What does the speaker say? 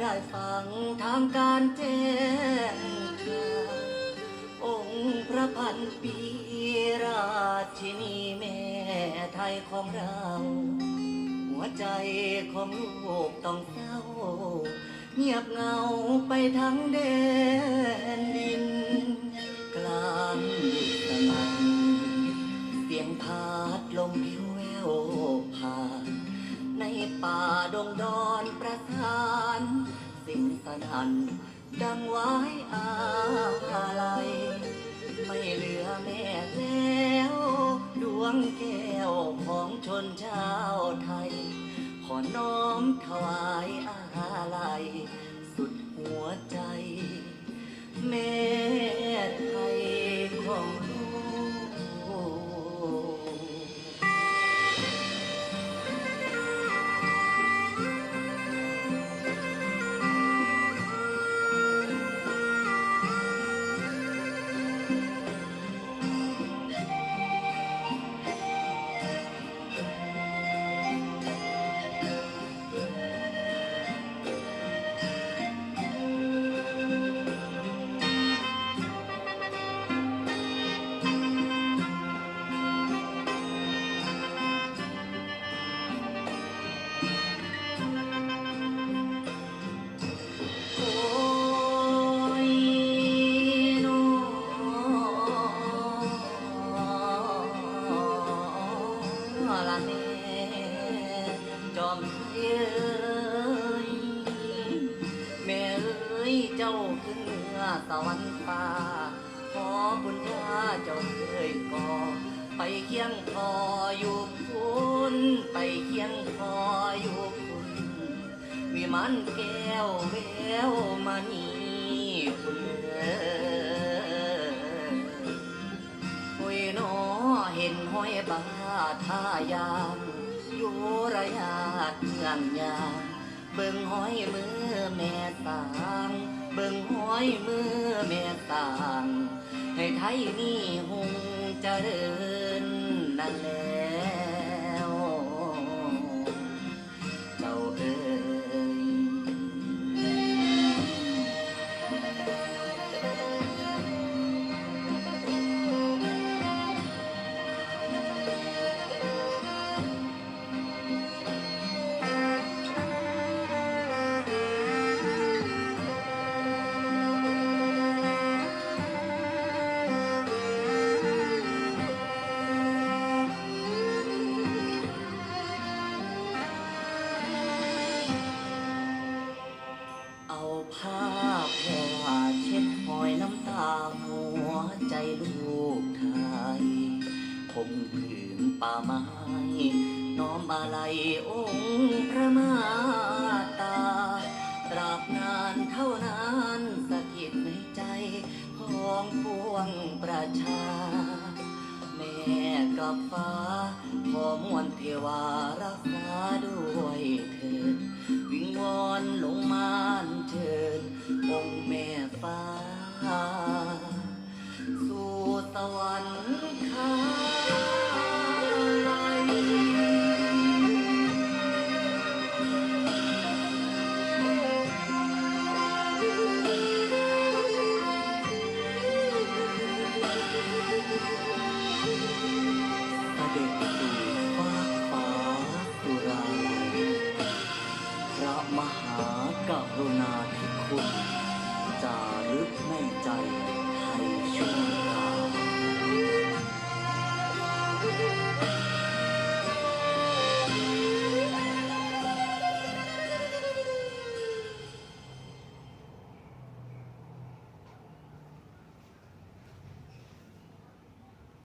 ได้ฟังทางการแจ้งข่าวองค์พระพันปีราชินีแม่ไทยของเรา หัวใจของลูกต้องเศร้า เงียบเงาไปทั้งแดนดิน กลาง นหัน ดังไว้อาลัยไม่เหลือแม่แล้ว ดวงแก้วของชนชาวไทย ขอน้อมถวายอาลัย สุดหัวใจ แม่ ละแม่จอมเอ้ยแม่เอ้ยเจ้าขึ้นเมื่อสวรรค์ฟ้าขอบุญญาเจ้าเคยก่อไปเคียงคออยู่คุณไปเคียงคออยู่คุณวิมานแก้วแววมานีคุณเอ๋ ห็นห้อยบาท่ายางอยู่ระยะเมืองยางเบิ่งห้อยมือแม่ต่างเบิ่งห้อยมือแม่ต่างให้ไทยนี่หงเจริญนั่นแหละ ลูกไทยคงผืนป่าไม้น้อมมาลัยองค์พระมาตา ตราบนานเท่านานสถิตในใจของพวงประชา แม่กับฟ้าขอมวลเทวารักษาด้วยเถิดวิงวอนลงมานเชิญ